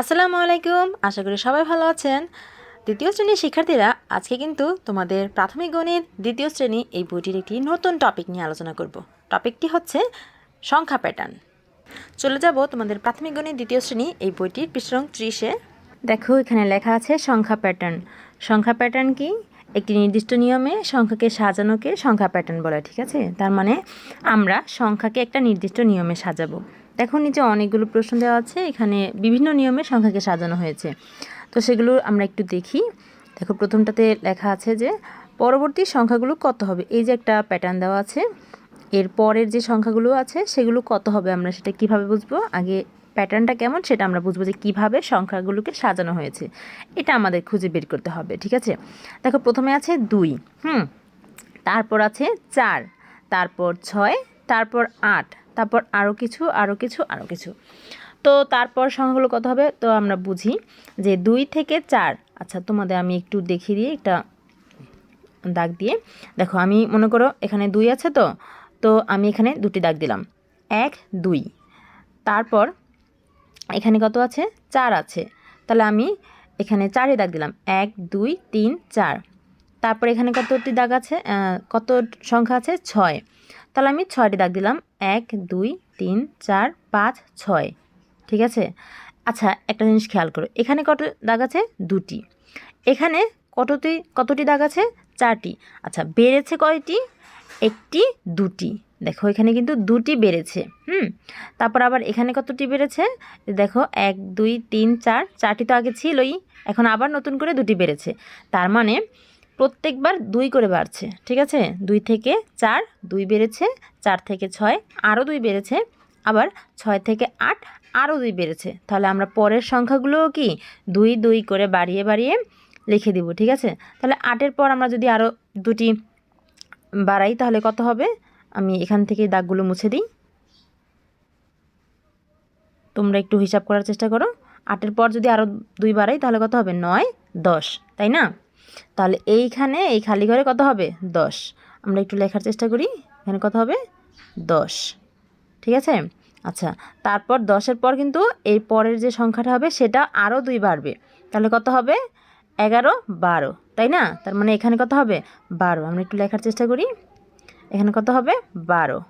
আসসালামু আলাইকুম, আশা করি সবাই ভালো আছেন। দ্বিতীয় শ্রেণির শিক্ষার্থীরা, আজকে কিন্তু তোমাদের প্রাথমিক গণিত দ্বিতীয় শ্রেণি এই বইটির একটি নতুন টপিক নিয়ে আলোচনা করব। টপিকটি হচ্ছে সংখ্যা প্যাটার্ন চলে যাব তোমাদের প্রাথমিক গণিত দ্বিতীয় শ্রেণি এই বইটির পৃষ্ঠাং ত্রিশে। দেখো, এখানে লেখা আছে সংখ্যা প্যাটার্ন সংখ্যা প্যাটার্ন কি? একটি নির্দিষ্ট নিয়মে সংখ্যাকে সাজানোকে সংখ্যা প্যাটার্ন বলে, ঠিক আছে? তার মানে আমরা সংখ্যাকে একটা নির্দিষ্ট নিয়মে সাজাবো। দেখো নিচে অনেকগুলো প্রশ্ন দেওয়া আছে, এখানে বিভিন্ন নিয়মে সংখ্যাকে সাজানো হয়েছে। তো সেগুলো আমরা একটু দেখি। দেখো, প্রথমটাতে লেখা আছে যে, পরবর্তী সংখ্যাগুলো কত হবে? এই যে একটা প্যাটার্ন দেওয়া আছে। এর পরের যে সংখ্যাগুলো আছে, সেগুলো কত হবে আমরা সেটা কীভাবে বুঝব? আগে প্যাটার্নটা কেমন সেটা আমরা বুঝব যে কীভাবে সংখ্যাগুলোকে সাজানো হয়েছে। এটা আমাদের খুঁজে বের করতে হবে, ঠিক আছে? দেখো, প্রথমে আছে দুই, হুম? তারপর আছে চার, তারপর ছয় তারপর আট, তারপর আরও কিছু আরও কিছু আরও কিছু। তো তারপর সংখ্যাগুলো কত হবে? তো আমরা বুঝি যে দুই থেকে চার। আচ্ছা তোমাদের আমি একটু দেখিয়ে দিই একটা দাগ দিয়ে। দেখো, আমি মনে করো এখানে দুই আছে তো তো আমি এখানে দুটি দাগ দিলাম। এক, দুই। তারপর এখানে কত আছে? চার আছে। তাহলে আমি এখানে চারে দাগ দিলাম। এক, দুই, তিন, চার। তারপর এখানে কতটি দাগ আছে? কত সংখ্যা আছে? ছয়। তাহলে আমি ছয়টি দাগ দিলাম। এক, দুই, তিন, চার, পাঁচ, ছয়। ঠিক আছে? আচ্ছা একটা জিনিস খেয়াল করো। এখানে কত দাগ আছে? দুটি। এখানে কতটি কতটি দাগ আছে? চারটি। আচ্ছা বেড়েছে কয়টি? একটি, দুটি। দেখো, এখানে কিন্তু দুটি বেড়েছে। হুম? তারপর আবার এখানে কতটি বেড়েছে? দেখো, এক, দুই, তিন, চার। চারটি তো আগে ছিলই। এখন আবার নতুন করে দুটি বেড়েছে। তার মানে প্রত্যেকবার দুই করে বাড়ছে, ঠিক আছে? দুই থেকে চার, দুই বেড়েছে, চার থেকে ছয়, আরও দুই বেড়েছে, আবার ছয় থেকে আট, আরও দুই বেড়েছে। তাহলে আমরা পরের সংখ্যাগুলোও কি? দুই দুই করে বাড়িয়ে বাড়িয়ে লিখে দিব, ঠিক আছে? তাহলে আটের পর আমরা যদি আরও দুটি বাড়াই, তাহলে কত হবে? আমি এখান থেকে দাগগুলো মুছে দিই। তোমরা একটু হিসাব করার চেষ্টা করো। আটের পর যদি আরও দুই বাড়াই, তাহলে কত হবে? নয়, দশ, তাই না? তাহলে এইখানে, এই খালি ঘরে কত হবে? দশ। আমরা একটু লেখার চেষ্টা করি। এখানে কত হবে? দশ। ঠিক আছে? আচ্ছা তারপর দশের পর কিন্তু এই পরের যে সংখ্যাটা হবে, সেটা আরও দুই বাড়বে। তাহলে কত হবে? এগারো, বারো। তাই না? তার মানে এখানে কত হবে? বারো। আমরা একটু লেখার চেষ্টা করি। এখানে কত হবে? বারো।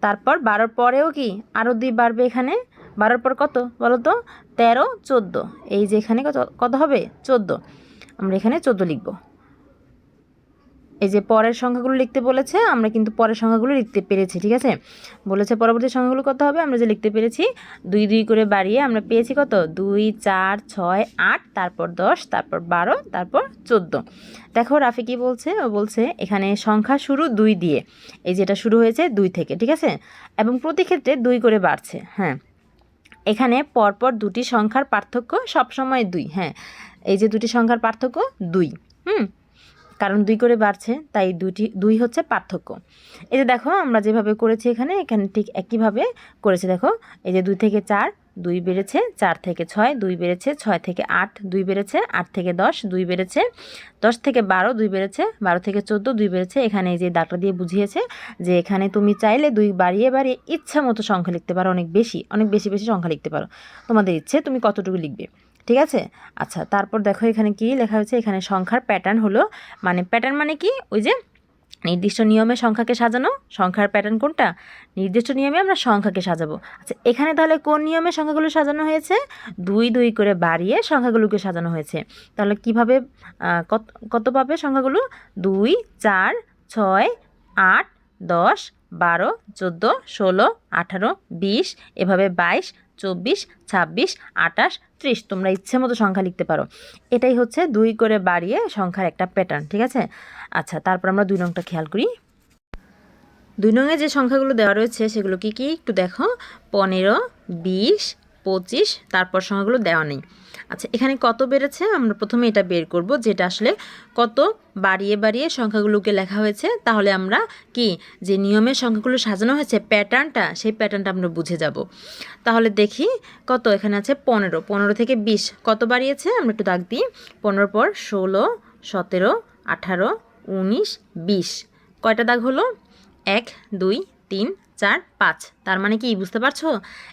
তারপর বারোর পরেও কি আরও দুই বাড়বে এখানে? বারোর পর কত? বলো তো তেরো, চোদ্দ। এই যে এখানে কত কত হবে? চোদ্দ। আমরা এখানে চোদ্দ লিখব। এই যে পরের সংখ্যাগুলো লিখতে বলেছে, আমরা কিন্তু পরের সংখ্যাগুলো লিখতে পেরেছি, ঠিক আছে? বলেছে পরবর্তী সংখ্যাগুলো কত হবে? আমরা যে লিখতে পেরেছি, দুই দুই করে বাড়িয়ে আমরা পেয়েছি কত? দুই, চার, ছয়, আট, তারপর দশ, তারপর বারো, তারপর চোদ্দ। দেখো রাফি কি বলছে? ও বলছে এখানে সংখ্যা শুরু দুই দিয়ে। এই যেটা শুরু হয়েছে দুই থেকে, ঠিক আছে? এবং প্রতি ক্ষেত্রে দুই করে বাড়ছে হ্যাঁ। এখানে পরপর দুটি সংখ্যার পার্থক্য সবসময় দুই হ্যাঁ। এই যে দুটি সংখ্যার পার্থক্য, দুই, হুম? কারণ দুই করে বাড়ছে, তাই দুটি, দুই হচ্ছে পার্থক্য। এই যে দেখো, আমরা যেভাবে করেছি এখানে এখানে ঠিক একইভাবে করেছে। দেখো, এই যে দুই থেকে চার দুই বেড়েছে চার থেকে ছয়, দুই বেড়েছে ছয় থেকে আট, দুই বেড়েছে আট থেকে দশ, দুই বেড়েছে দশ থেকে বারো, দুই বেড়েছে বারো থেকে চোদ্দ, দুই বেড়েছে এখানে এই যে দাগটা দিয়ে বুঝিয়েছে যে এখানে তুমি চাইলে দুই বাড়িয়ে বাড়িয়ে ইচ্ছা মতো সংখ্যা লিখতে পারো, অনেক বেশি অনেক বেশি বেশি সংখ্যা লিখতে পারো। তোমাদের ইচ্ছে, তুমি কতটুকু লিখবে, ঠিক আছে? আচ্ছা তারপর দেখো এখানে কি লেখা হয়েছে? এখানে সংখ্যার প্যাটার্ন হলো মানে প্যাটার্ন মানে কি? ওই যে নির্দিষ্ট নিয়মে সংখ্যাকে সাজানো? সংখ্যার প্যাটার্ন কোনটা? নির্দিষ্ট নিয়মে আমরা সংখ্যাকে সাজাবো। আচ্ছা এখানে তাহলে কোন নিয়মে সংখ্যাগুলো সাজানো হয়েছে? দুই দুই করে বাড়িয়ে সংখ্যাগুলোকে সাজানো হয়েছে। তাহলে কীভাবে কত কত পাবে সংখ্যাগুলো? দুই, চার, ছয়, আট, দশ বারো, চোদ্দ, ষোলো, আঠারো, বিশ, এভাবে বাইশ, চব্বিশ, ছাব্বিশ আটাশ ত্রিশ, তোমরা ইচ্ছে মতো সংখ্যা লিখতে পারো। এটাই হচ্ছে দুই করে বাড়িয়ে সংখ্যার একটা প্যাটার্ন ঠিক আছে? আচ্ছা তারপর আমরা দুই নংটা খেয়াল করি। দুই নংয়ে যে সংখ্যাগুলো দেওয়া রয়েছে, সেগুলো কি কি? একটু দেখো। পনেরো, বিশ, পঁচিশ, তারপর সংখ্যাগুলো দেওয়া নেই। আচ্ছা এখানে কত বেড়েছে? আমরা প্রথমে এটা বের করব, যেটা আসলে কত বাড়িয়ে বাড়িয়ে সংখ্যাগুলোকে লেখা হয়েছে। তাহলে আমরা কি, যে নিয়মের সংখ্যাগুলো সাজানো হয়েছে, প্যাটার্নটা, সেই প্যাটার্নটা আমরা বুঝে যাব। তাহলে দেখি কত এখানে আছে? পনেরো। পনেরো থেকে বিশ। কত বাড়িয়েছে? আমরা একটু দাগ দিই। পনেরোর পর ষোলো, সতেরো, আঠারো, উনিশ, বিশ। কয়টা দাগ হলো? এক, দুই, তিন চার, পাঁচ। তার মানে কি, বুঝতে পারছ?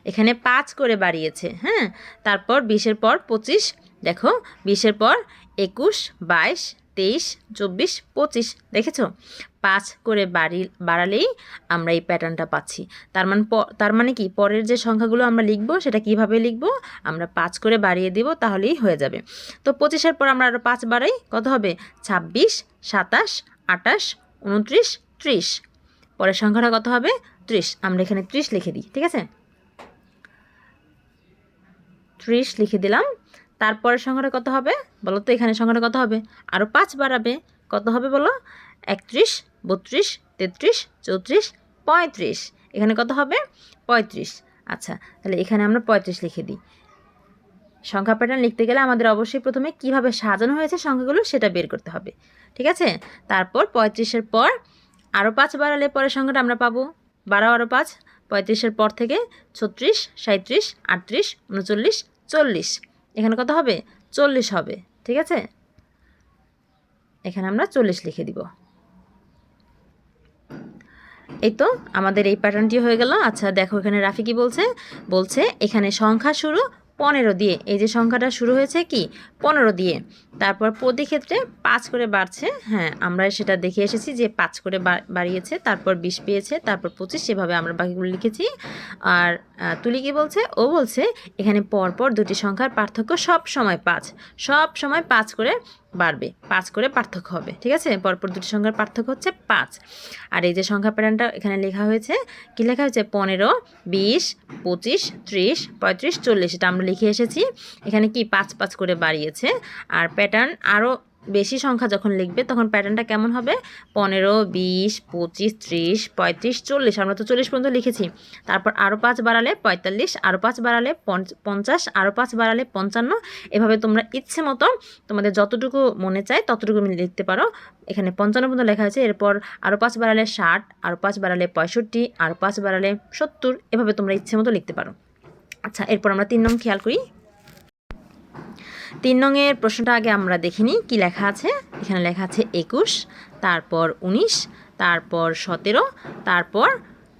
এখানে পাঁচ করে বাড়িয়েছে হ্যাঁ? তারপর বিশের পর পঁচিশ। দেখো, বিশের পর একুশ, বাইশ, তেইশ, চব্বিশ, পঁচিশ। দেখেছ? পাঁচ করে বাড়ি, বাড়ালেই আমরা এই প্যাটার্নটা পাচ্ছি। তার মানে তার মানে কি, পরের যে সংখ্যাগুলো আমরা লিখব, সেটা কীভাবে লিখব? আমরা পাঁচ করে বাড়িয়ে দিব, তাহলেই হয়ে যাবে। তো পঁচিশের পর আমরা আরও পাঁচ বাড়াই, কত হবে? ছাব্বিশ, সাতাশ আটাশ উনত্রিশ, ত্রিশ। পরের সংখ্যাটা কত হবে? ত্রিশ, আমরা এখানে ত্রিশ লিখে দিই, ঠিক আছে? ত্রিশ লিখে দিলাম, তারপরের সংখ্যাটা কত হবে? বলো তো এখানে সংখ্যাটা কত হবে? আরও পাঁচ বাড়াবে, কত হবে বলো? একত্রিশ, বত্রিশ, তেত্রিশ, চৌত্রিশ, পঁয়ত্রিশ, এখানে কত হবে? পঁয়ত্রিশ আচ্ছা তাহলে এখানে আমরা পঁয়ত্রিশ লিখে দিই। সংখ্যা প্যাটার্ন লিখতে গেলে আমাদের অবশ্যই প্রথমে কীভাবে সাজানো হয়েছে সংখ্যাগুলো সেটা বের করতে হবে, ঠিক আছে? তারপর পঁয়ত্রিশের পর আরও পাঁচ বাড়ালে পরের সংখ্যাটা আমরা পাবো বারো বারো পাঁচ, পঁয়ত্রিশের পর থেকে ছত্রিশ সাঁত্রিশ আটত্রিশ, উনচল্লিশ, চল্লিশ। এখানে কত হবে? চল্লিশ হবে, ঠিক আছে? এখানে আমরা চল্লিশ লিখে দিব। এই তো আমাদের এই প্যাটার্নটি হয়ে গেল। আচ্ছা দেখো এখানে রাফি কি বলছে? বলছে, এখানে সংখ্যা শুরু পনেরো দিয়ে। এই যে সংখ্যাটা শুরু হয়েছে কি? পনেরো দিয়ে। তারপর প্রতি ক্ষেত্রে পাঁচ করে বাড়ছে। হ্যাঁ আমরা সেটা দেখে এসেছি যে পাঁচ করে বাড়িয়েছে, তারপর বিশ পেয়েছে, তারপর পঁচিশ সেভাবে আমরা বাকিগুলো লিখেছি। আর তুলি কি বলছে? ও বলছে, এখানে পরপর দুটি সংখ্যার পার্থক্য সব সময় পাঁচ। সব সময় পাঁচ করে বাড়বে। পাঁচ করে পার্থক্য হবে, ঠিক আছে? পরপর দুটি সংখ্যার পার্থক্য হচ্ছে পাঁচ। আর এই যে সংখ্যা প্যাটার্নটা এখানে লেখা হয়েছে, কি লেখা হয়েছে? পনেরো, বিশ, পঁচিশ, ত্রিশ, পঁয়ত্রিশ, চল্লিশ, এটা আমরা লিখে এসেছি। এখানে কি পাঁচ পাঁচ করে বাড়িয়েছে। আর প্যাটার্ন আরও বেশি সংখ্যা যখন লিখবে, তখন প্যাটার্নটা কেমন হবে? পনেরো, বিশ, পঁচিশ, ত্রিশ, পঁয়ত্রিশ, চল্লিশ। আমরা তো চল্লিশ পর্যন্ত লিখেছি। তারপর আরও পাঁচ বাড়ালে পঁয়তাল্লিশ আরও পাঁচ বাড়ালে পঞ্চ- পঞ্চাশ আরও পাঁচ বাড়ালে পঞ্চান্ন। এভাবে তোমরা ইচ্ছে মতো তোমাদের যতটুকু মনে চায় ততটুকু লিখতে পারো। এখানে পঞ্চান্ন পর্যন্ত লেখা হয়েছে এরপর আরও পাঁচ বাড়ালে ষাট আরও পাঁচ বাড়ালে পঁয়ষট্টি আরও পাঁচ বাড়ালে সত্তর। এভাবে তোমরা ইচ্ছে মতো লিখতে পারো। আচ্ছা এরপর আমরা তিন নং খেয়াল করি। তিন নংয়ের প্রশ্নটা আগে আমরা দেখিনি কি লেখা আছে? এখানে লেখা আছে একুশ, তারপর উনিশ, তারপর সতেরো, তারপর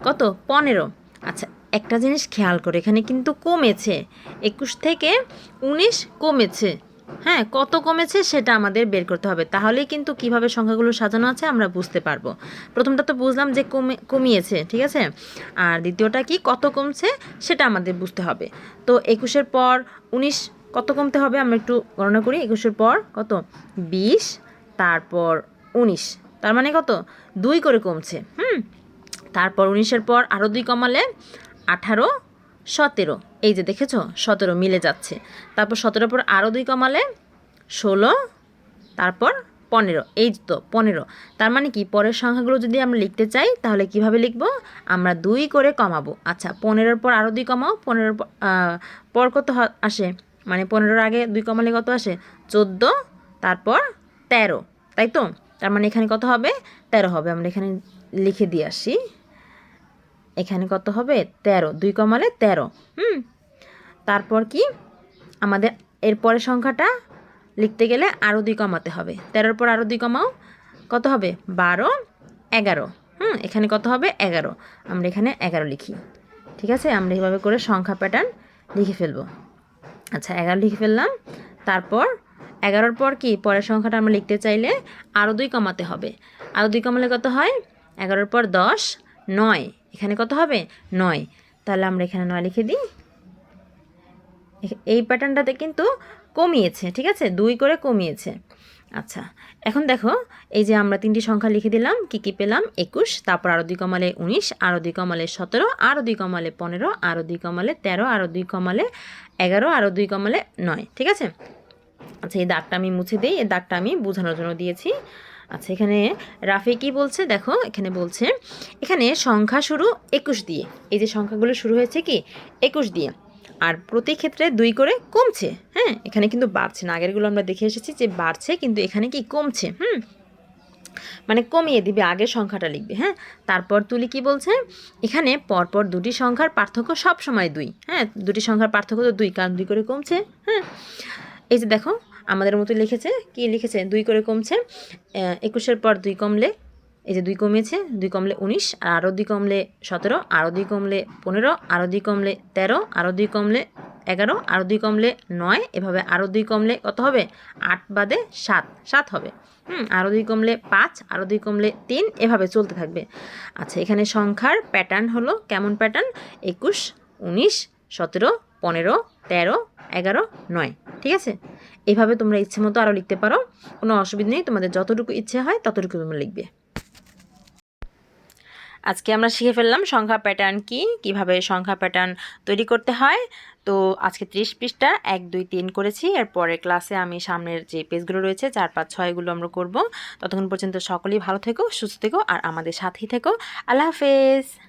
কত? পনেরো। আচ্ছা একটা জিনিস খেয়াল করে, এখানে কিন্তু কমেছে। একুশ থেকে উনিশ কমেছে। হ্যাঁ কত কমেছে সেটা আমাদের বের করতে হবে। তাহলেই কিন্তু কীভাবে সংখ্যাগুলো সাজানো আছে আমরা বুঝতে পারব। প্রথমটা তো বুঝলাম যে কমে, কমিয়েছে, ঠিক আছে? আর দ্বিতীয়টা কি কত কমছে সেটা আমাদের বুঝতে হবে। তো একুশের পর উনিশ কত কমতে হবে আমরা একটু গণনা করি, একুশের পর কত? বিশ, তারপর উনিশ। তার মানে কত? দুই করে কমছে, হুম? তারপর উনিশের পর আরও দুই কমালে আঠারো, সতেরো। এই যে দেখেছ, সতেরো মিলে যাচ্ছে। তারপর সতেরোর পর আরও দুই কমালে ষোলো, তারপর পনেরো। এই তো, পনেরো। তার মানে কি? পরের সংখ্যাগুলো যদি আমরা লিখতে চাই, তাহলে কীভাবে লিখব? আমরা দুই করে কমাবো। আচ্ছা পনেরোর পর আরও দুই কমাও, পনেরোর পর পর কত আসে? মানে পনেরোর আগে দুই কমালে কত আসে? চোদ্দ, তারপর তেরো। তাই তো? তার মানে এখানে কত হবে? তেরো হবে। আমরা এখানে লিখে দিয়ে আসি। এখানে কত হবে? তেরো। দুই কমালে তেরো। হুম? তারপর কি? আমাদের এরপরের সংখ্যাটা লিখতে গেলে আরও দুই কমাতে হবে। তেরোর পর আরও দুই কমাও। কত হবে? বারো, এগারো। হুম? এখানে কত হবে? এগারো। আমরা এখানে এগারো লিখি। ঠিক আছে? আমরা এইভাবে করে সংখ্যা প্যাটার্ন লিখে ফেলব। আচ্ছা এগারো লিখে ফেললাম। তারপর এগারোর পর কি? পরের সংখ্যাটা আমরা লিখতে চাইলে আরও দুই কমাতে হবে। আরও দুই কমালে কত হয়? এগারোর পর দশ, নয়। এখানে কত হবে? নয়। তাহলে আমরা এখানে নয় লিখে দিই। এই প্যাটার্নটাতে কিন্তু কমিয়েছে, ঠিক আছে? দুই করে কমিয়েছে। আচ্ছা এখন দেখো, এই যে আমরা তিনটি সংখ্যা লিখে দিলাম, কি কি পেলাম? একুশ, তারপর আরও দুই কমালে উনিশ আরও দুই কমালে সতেরো আরও দুই কমালে পনেরো আরও দুই কমালে তেরো আরও দুই কমালে এগারো আরও দুই কমালে নয়, ঠিক আছে? আচ্ছা এই দাগটা আমি মুছে দিই, এই দাগটা আমি বোঝানোর জন্য দিয়েছি। আচ্ছা এখানে রাফি কি বলছে? দেখো, এখানে বলছে, এখানে সংখ্যা শুরু একুশ দিয়ে। এই যে সংখ্যাগুলো শুরু হয়েছে কি? একুশ দিয়ে। আর প্রতি ক্ষেত্রে দুই করে কমছে। হ্যাঁ এখানে কিন্তু বাড়ছে না। আগেরগুলো আমরা দেখে এসেছি যে বাড়ছে, কিন্তু এখানে কি কমছে? হুম মানে কমিয়ে দিবে, আগের সংখ্যাটা লিখবে হ্যাঁ? তারপর তুলি কি বলছে? এখানে পরপর দুটি সংখ্যার পার্থক্য সব সময় দুই। হ্যাঁ দুটি সংখ্যার পার্থক্য তো দুই, কারণ দুই করে কমছে হ্যাঁ? এই যে দেখো, আমাদের মতো লিখেছে, কি লিখেছে? দুই করে কমছে একুশের পর দুই কমলে এই যে দুই কমেছে দুই কমলে উনিশ, আর আরও দুই কমলে সতেরো আরও দুই কমলে পনেরো আরও দুই কমলে তেরো আরও দুই কমলে এগারো আরও দুই কমলে নয়, এভাবে আরও দুই কমলে কত হবে? আট বাদে সাত সাত হবে। হুম আরও দুই কমলে পাঁচ আরও দুই কমলে তিন, এভাবে চলতে থাকবে। আচ্ছা এখানে সংখ্যার প্যাটার্ন হলো কেমন প্যাটার্ন একুশ, উনিশ, সতেরো, পনেরো, তেরো, এগারো, নয়। ঠিক আছে? এভাবে তোমরা ইচ্ছে মতো আরও লিখতে পারো। কোনো অসুবিধা নেই, তোমাদের যতটুকু ইচ্ছে হয় ততটুকু তোমরা লিখবে। আজকে আমরা শিখে ফেললাম সংখ্যা প্যাটার্ন কি, কীভাবে সংখ্যা প্যাটার্ন তৈরি করতে হয়। তো আজকে ত্রিশ পৃষ্ঠা, এক, দুই, তিন করেছি। এর পরের ক্লাসে আমি সামনের যে পেজগুলো রয়েছে, চার, পাঁচ ছয়গুলো আমরা করব। ততক্ষণ পর্যন্ত সকলেই ভালো থেকো, সুস্থ থেকো, আর আমাদের সাথেই থেকো। আল্লাহ হাফেজ!